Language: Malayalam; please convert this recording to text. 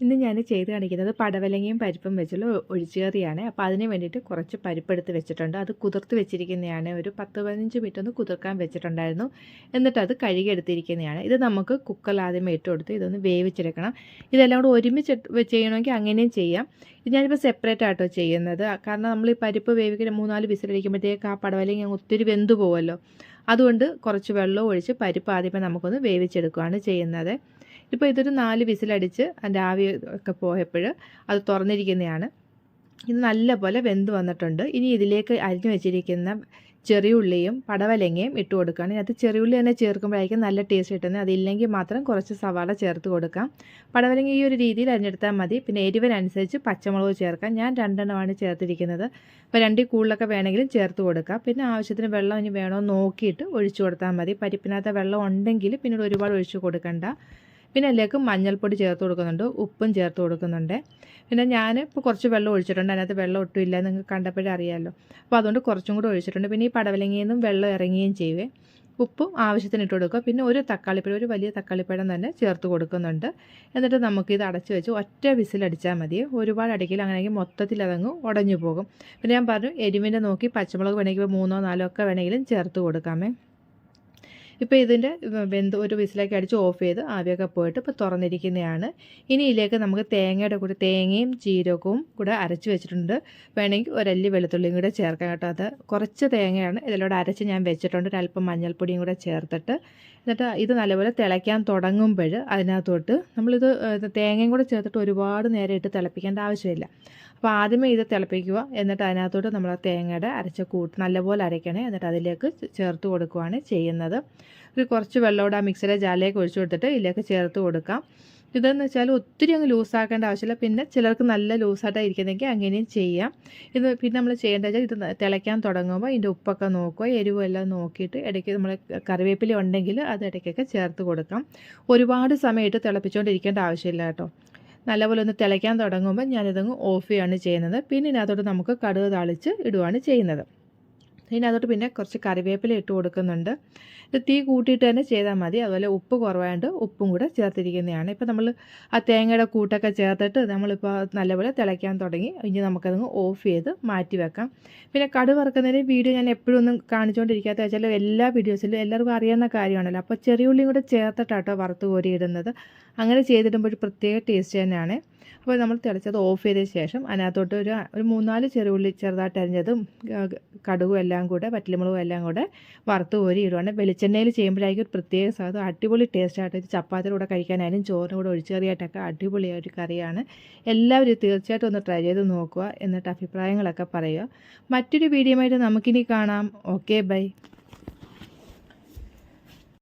ഇന്ന് ഞാൻ ചെയ്ത് കാണിക്കുന്നത് പടവലങ്ങയും പരിപ്പും വെച്ചുള്ള ഒഴിച്ചുകറിയാണ്. അപ്പോൾ അതിന് വേണ്ടിയിട്ട് കുറച്ച് പരിപ്പെടുത്ത് വെച്ചിട്ടുണ്ട്. അത് കുതിർത്ത് വെച്ചിരിക്കുന്നതാണ് ഒരു പത്ത് പതിനഞ്ച് മിനിറ്റ് ഒന്ന് കുതിർക്കാൻ വെച്ചിട്ടുണ്ടായിരുന്നു. എന്നിട്ട് അത് കഴുകിയെടുത്തിരിക്കുന്നതാണ് ഇത് നമുക്ക് കുക്കറിൽ ആദ്യമേ ഇട്ട് കൊടുത്ത് ഇതൊന്ന് വേവിച്ചെടുക്കണം. ഇതെല്ലാം കൂടെ ഒരുമിച്ച് ചെയ്യണമെങ്കിൽ അങ്ങനെയും ചെയ്യാം. ഇത് ഞാനിപ്പോൾ സെപ്പറേറ്റ് ആട്ടോ ചെയ്യുന്നത്. കാരണം നമ്മൾ ഈ പരിപ്പ് വേവിക്കുന്ന മൂന്നാൽ വിസിലടിക്കുമ്പോഴത്തേക്ക് ആ പടവലങ്ങ ഒത്തിരി വെന്തു പോകുമല്ലോ അതുകൊണ്ട് കുറച്ച് വെള്ളം ഒഴിച്ച് പരിപ്പ് ആദ്യമേ നമുക്കൊന്ന് വേവിച്ചെടുക്കുകയാണ് ചെയ്യുന്നത്. ഇപ്പോൾ ഇതൊരു നാല് വിസിലടിച്ച് അതിന്റെ ആവി ഒക്കെ പോയപ്പോൾ അത് തുറന്നിരിക്കുന്നതാണ് ഇത് നല്ലപോലെ വെന്ത് വന്നിട്ടുണ്ട്. ഇനി ഇതിലേക്ക് അരിഞ്ഞു വെച്ചിരിക്കുന്ന ചെറിയ ഉള്ളിയും പടവലങ്ങയും ഇട്ട് കൊടുക്കുകയാണ്. ഇതിനകത്ത് ചെറിയ ഉള്ളി തന്നെ ചേർക്കുമ്പോഴായിരിക്കും നല്ല ടേസ്റ്റ് കിട്ടുന്നത്. അതില്ലെങ്കിൽ മാത്രം കുറച്ച് സവാള ചേർത്ത് കൊടുക്കാം. പടവലങ്ങ ഈ ഒരു രീതിയിൽ അരിഞ്ഞെടുത്താൽ മതി. പിന്നെ എരിവനുസരിച്ച് പച്ചമുളക് ചേർക്കാം. ഞാൻ രണ്ടെണ്ണമാണ് ചേർത്തിരിക്കുന്നത്. അപ്പോൾ രണ്ടിൽ കൂടുതലൊക്കെ വേണമെങ്കിലും ചേർത്ത് കൊടുക്കാം. പിന്നെ ആവശ്യത്തിന് വെള്ളം ഇനി വേണോ നോക്കിയിട്ട് ഒഴിച്ചു കൊടുത്താൽ മതി. പരിപ്പിനകത്ത് വെള്ളം ഉണ്ടെങ്കിൽ പിന്നീട് ഒരുപാട് ഒഴിച്ചു കൊടുക്കണ്ട. പിന്നെ മഞ്ഞൾപ്പൊടി ചേർത്ത് കൊടുക്കുന്നുണ്ട്. ഉപ്പും ചേർത്ത് കൊടുക്കുന്നുണ്ട്. പിന്നെ ഞാൻ ഇപ്പോൾ കുറച്ച് വെള്ളം ഒഴിച്ചിട്ടുണ്ട്. അതിനകത്ത് വെള്ളം ഒട്ടും ഇല്ല നിങ്ങൾക്ക് കണ്ടപ്പോഴേ അറിയാമല്ലോ അപ്പോൾ അതുകൊണ്ട് കുറച്ചും കൂടി ഒഴിച്ചിട്ടുണ്ട്. പിന്നെ ഈ പടവലങ്ങയിൽ നിന്നും വെള്ളം ഇറങ്ങുകയും ചെയ്യുവേ ഉപ്പും ആവശ്യത്തിന് ഇട്ട് കൊടുക്കുക. പിന്നെ ഒരു തക്കാളിപ്പഴം ഒരു വലിയ തക്കാളിപ്പഴം തന്നെ ചേർത്ത് കൊടുക്കുന്നുണ്ട്. എന്നിട്ട് നമുക്കിത് അടച്ചു വെച്ച് ഒറ്റ വിസിലടിച്ചാൽ മതി. ഒരുപാട് അടിക്കില്ല. അങ്ങനെയെങ്കിൽ മൊത്തത്തിൽ അതങ്ങ് ഉടഞ്ഞു പോകും. പിന്നെ ഞാൻ പറഞ്ഞു എരിവിന്റെ നോക്കി പച്ചമുളക് വേണമെങ്കിൽ മൂന്നോ നാലോ ഒക്കെ വേണമെങ്കിലും ചേർത്ത് കൊടുക്കാമേ. ഇപ്പോൾ ഇതിന്റെ വെന്ത് ഒരു വിസിലേക്ക് അടിച്ച് ഓഫ് ചെയ്ത് ആവിയൊക്കെ പോയിട്ട് ഇപ്പോൾ തുറന്നിരിക്കുന്നതാണ് ഇനി ഇതിലേക്ക് നമുക്ക് തേങ്ങയുടെ കൂടെ തേങ്ങയും ജീരകവും കൂടെ അരച്ച് വെച്ചിട്ടുണ്ട്. വേണമെങ്കിൽ ഒരല്ലി വെളുത്തുള്ളിയും കൂടെ ചേർക്കാം കേട്ടോ. അത് കുറച്ച് തേങ്ങയാണ്. ഇതിലൂടെ അരച്ച് ഞാൻ വെച്ചിട്ടുണ്ട്. ഒരല്പം മഞ്ഞൾപ്പൊടിയും കൂടെ ചേർത്തിട്ട്. എന്നിട്ട് ഇത് നല്ലപോലെ തിളയ്ക്കാൻ തുടങ്ങുമ്പോൾ അതിനകത്തോട്ട് നമ്മളിത് തേങ്ങയും കൂടെ ചേർത്തിട്ട് ഒരുപാട് നേരം ഇട്ട് തിളപ്പിക്കേണ്ട ആവശ്യമില്ല. അപ്പോൾ ആദ്യമേ ഇത് തിളപ്പിക്കുക. എന്നിട്ട് അതിനകത്തോട്ട് നമ്മൾ തേങ്ങയുടെ അരച്ച കൂട്ട് നല്ലപോലെ അരയ്ക്കണേ. എന്നിട്ട് അതിലേക്ക് ചേർത്ത് കൊടുക്കുകയാണ് ചെയ്യുന്നത്. ഒരു കുറച്ച് വെള്ളമോടെ ആ മിക്സിയുടെ ജാലിലേക്ക് ഒഴിച്ചു കൊടുത്തിട്ട് ഇതിലേക്ക് ചേർത്ത് കൊടുക്കാം. ഇതെന്ന് വെച്ചാൽ ഒത്തിരി അങ്ങ് ലൂസാക്കേണ്ട ആവശ്യമില്ല. പിന്നെ ചിലർക്ക് നല്ല ലൂസായിട്ടാണ് ഇരിക്കുന്നതെങ്കിൽ അങ്ങനെയും ചെയ്യാം. ഇത് പിന്നെ നമ്മൾ ചെയ്യേണ്ടത് വെച്ചാൽ ഇത് തിളയ്ക്കാൻ തുടങ്ങുമ്പോൾ ഇതിന്റെ ഉപ്പൊക്കെ നോക്കുക എരിവെല്ലാം നോക്കിയിട്ട് ഇടയ്ക്ക് നമ്മൾ കറിവേപ്പില ഉണ്ടെങ്കിൽ അത് ഇടയ്ക്കൊക്കെ ചേർത്ത് കൊടുക്കാം. ഒരുപാട് സമയമായിട്ട് തിളപ്പിച്ചുകൊണ്ടിരിക്കേണ്ട ആവശ്യമില്ല കേട്ടോ. നല്ലപോലെ ഒന്ന് തിളയ്ക്കാൻ തുടങ്ങുമ്പോൾ ഞാനിതങ്ങ് ഓഫ് ചെയ്യുകയാണ് ചെയ്യുന്നത്. പിന്നെ ഇതിനകത്തോട്ട് നമുക്ക് കടുക് താളിച്ച് ഇടുകയാണ് ചെയ്യുന്നത്. ഇതിനകത്തോട്ട് പിന്നെ കുറച്ച് കറിവേപ്പില ഇട്ട് കൊടുക്കുന്നുണ്ട്. ഇത് തീ കൂട്ടിയിട്ട് തന്നെ ചെയ്താൽ മതി. അതുപോലെ ഉപ്പ് കുറവായതുകൊണ്ട് ഉപ്പും കൂടെ ചേർത്തിരിക്കുന്നതാണ്. ഇപ്പോൾ നമ്മൾ ആ തേങ്ങയുടെ കൂട്ടൊക്കെ ചേർത്തിട്ട് നമ്മളിപ്പോൾ നല്ലപോലെ തിളയ്ക്കാൻ തുടങ്ങി. ഇനി നമുക്കതങ്ങ് ഓഫ് ചെയ്ത് മാറ്റി വെക്കാം. പിന്നെ കടു വറുക്കുന്നതിന് വീഡിയോ ഞാൻ എപ്പോഴും ഒന്നും കാണിച്ചുകൊണ്ടിരിക്കാത്ത വെച്ചാൽ എല്ലാ വീഡിയോസിലും എല്ലാവർക്കും അറിയാവുന്ന കാര്യമാണല്ലോ. അപ്പോൾ ചെറിയ ഉള്ളിയും കൂടെ ചേർത്തിട്ടാട്ടോ വറുത്ത് കോരി ഇടുന്നത് അങ്ങനെ ചെയ്തിടുമ്പോൾ ഒരു പ്രത്യേക ടേസ്റ്റ് തന്നെയാണ്. അപ്പോൾ നമ്മൾ തിളച്ചത് ഓഫ് ചെയ്ത ശേഷം അതിനകത്തോട്ട് ഒരു ഒരു മൂന്നാൽ ചെറിയ ഉള്ളി ചെറുതായിട്ട് അരിഞ്ഞതും കടുകും എല്ലാം കൂടെ പറ്റിലമുളകും എല്ലാം കൂടെ വറുത്ത് കോരി ഇടുവാണ്. വെളിച്ചെണ്ണയിൽ ചെയ്യുമ്പോഴായിരിക്കും ഒരു പ്രത്യേക സാധനം. അടിപൊളി ടേസ്റ്റായിട്ട് ഇത് ചപ്പാത്തിയുടെ കൂടെ കഴിക്കാനായാലും ചോറിന് കൂടെ ഒഴിച്ചേറിയായിട്ടൊക്കെ അടിപൊളിയായ ഒരു കറിയാണ്. എല്ലാവരും തീർച്ചയായിട്ടും ഒന്ന് ട്രൈ ചെയ്ത് നോക്കുക. എന്നിട്ട് അഭിപ്രായങ്ങളൊക്കെ പറയുക. മറ്റൊരു വീഡിയോ ആയിട്ട് നമുക്കിനി കാണാം. Okay bye